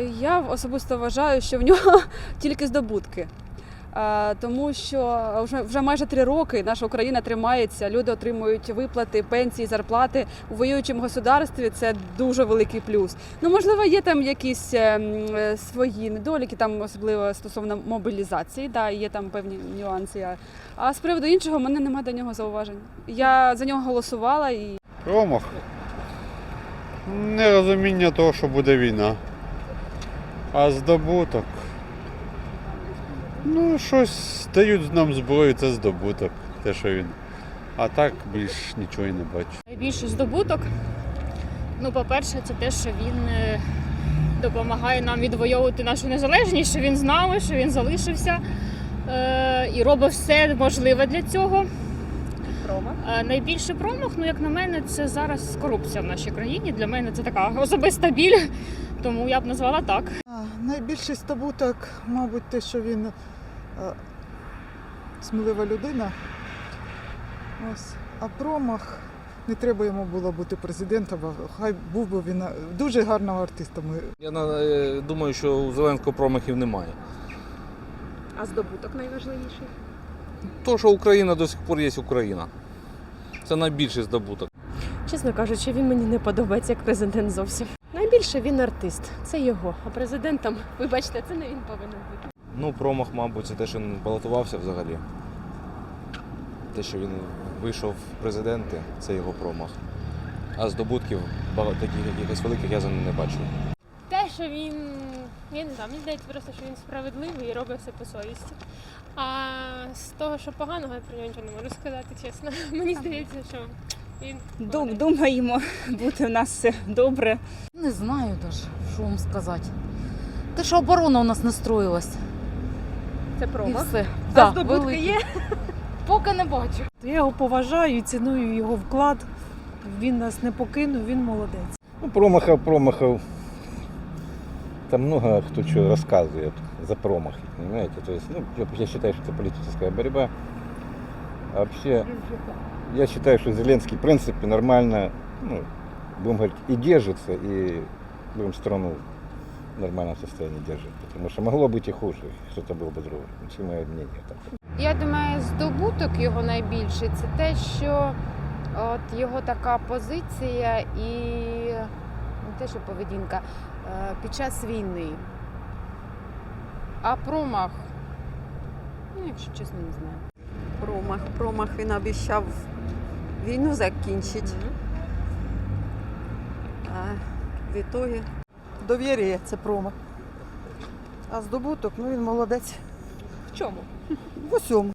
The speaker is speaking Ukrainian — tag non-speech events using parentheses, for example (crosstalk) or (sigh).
Я особисто вважаю, що в нього (laughs) тільки здобутки. Тому що вже, вже майже три роки наша Україна тримається, люди отримують виплати, пенсії, зарплати у воюючому государстві. Це дуже великий плюс. Ну можливо, є там якісь е, е, свої недоліки, там особливо стосовно мобілізації. Да, є там певні нюанси. А з приводу іншого, в мене немає до нього зауважень. Я за нього голосувала і Промах. Нерозуміння того, що буде війна. А здобуток. Ну, щось дають нам зброю, це здобуток. Те, що він. А так більш нічого і не бачу. Найбільший здобуток. Ну, по-перше, це те, що він е, допомагає нам відвоювати нашу незалежність, що він з нами, що він залишився е, і робить все можливе для цього. Промах. Е, найбільший промах, ну як на мене, це зараз корупція в нашій країні. Для мене це така (laughs) особиста біль, тому я б назвала так. А, Найбільший здобуток, мабуть, те, що він е, смілива людина. Ось. А промах не треба йому було бути президентом, а хай був би він е, дуже гарного артиста. Я думаю, що у Зеленського промахів немає. А здобуток найважливіший? То, що Україна до сих пор є Україна. Це найбільший здобуток. Чесно кажучи, він мені не подобається як президент зовсім. Найбільше він артист, це його. А президентом, вибачте, це не він повинен бути. Ну, промах, мабуть, це те, що він балотувався взагалі. Те, що він вийшов в президенти, це його промах. А здобутків багато таких якихось великих я за ним не бачу. Те, що він, я не знаю, мені здається просто, що він справедливий і робить все по совісті. А з того, що поганого, я про нього нічого не можу сказати, чесно. (laughs) Мені здається, що він Дум- молодець. Думаємо, (laughs) буде у нас все добре. Не знаю даже, що вам сказати. Те, що оборона у нас не строїлась. Це І промах. все. А Да, здобутки великий. є? (laughs) Поки не бачу. Я його поважаю і ціную його вклад. Він нас не покинув, він молодець. Ну, промахов, промахов Там много кто что рассказывает за промахи, понимаете? То есть, ну, я, я считаю, что это политическая борьба. А вообще, я считаю, что Зеленский, в принципе, нормально, ну, будем говорить, и держится, и будем страну в нормальном состоянии держит. Потому что могло быть и хуже, что-то было бы другое. Это мое мнение. Так. Я думаю, здобуток його найбільший це те, що от його така позиція і не те, що поведінка е, під час війни. А промах, ну, якщо чесно, не знаю. Промах, промах він обіцяв війну закінчити. А в ітогі довір'я це промах. А здобуток, ну він молодець В чому? в усьому.